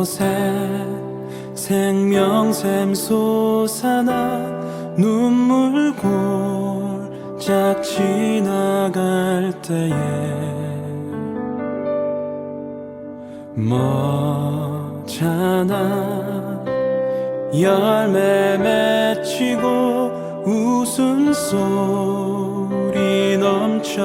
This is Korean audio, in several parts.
이곳에 생명샘 솟아나 눈물 골짝 지나갈 때에 머잖아 열매 맺히고 웃음소리 넘쳐나리라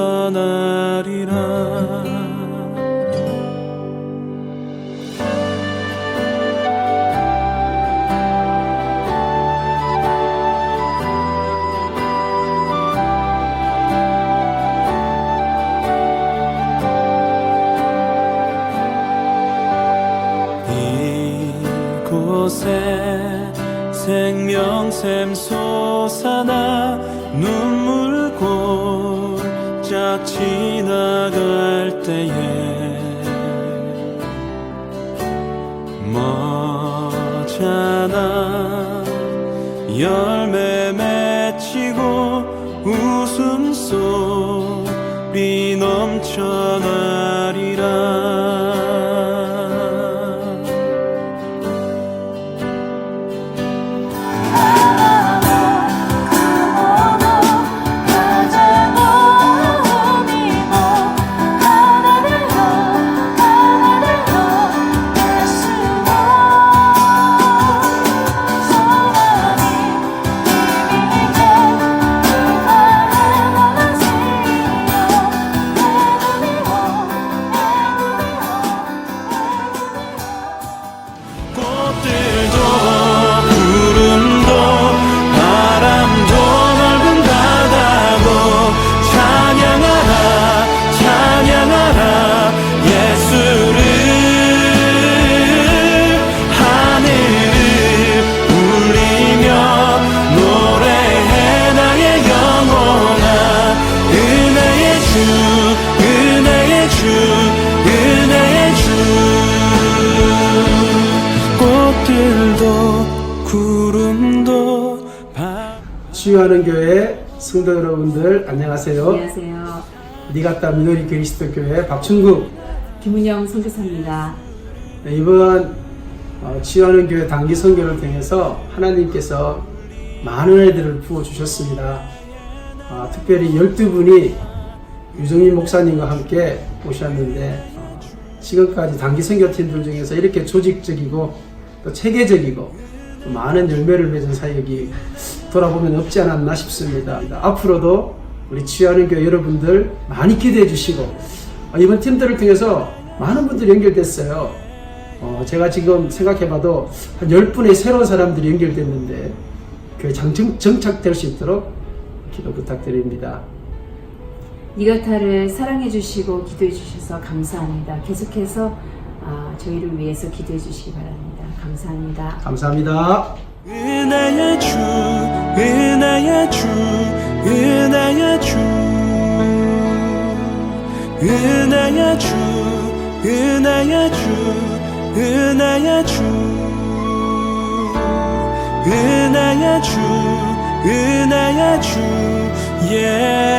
곳에 생명샘 솟아나 눈물 골짝 지나갈 때에 머잖아 열매 맺히고 웃음소리 넘쳐나 치유하는 교회 성도 여러분들 안녕하세요. 안녕하세요. 니가따 미노리 그리스도 교회 박춘국 김은영 선교사입니다. 네, 이번 어, 치유하는 교회 단기 선교를 통해서 하나님께서 많은 애들을 부어 주셨습니다. 아, 특별히 12분이 유정민 목사님과 함께 오셨는데 어, 지금까지 단기 선교팀들 중에서 이렇게 조직적이고 또 체계적이고 또 많은 열매를 맺은 사역이 돌아보면 없지 않았나 싶습니다. 앞으로도 우리 치유하는 교회 여러분들 많이 기대해 주시고 어, 이번 팀들을 통해서 많은 분들이 연결됐어요. 어, 제가 지금 생각해봐도 한 10분의 새로운 사람들이 연결됐는데 그 장정, 정착될 수 있도록 기도 부탁드립니다. 니가타를 사랑해 주시고 기도해 주셔서 감사합니다. 계속해서 아, 저희를 위해서 기도해 주시기 바랍니다. 감사합니다. 감사합니다. 은혜의 주 은혜의 주 은혜의 주 은혜의 주 은혜의 주 은혜의 주 은혜의 주 예.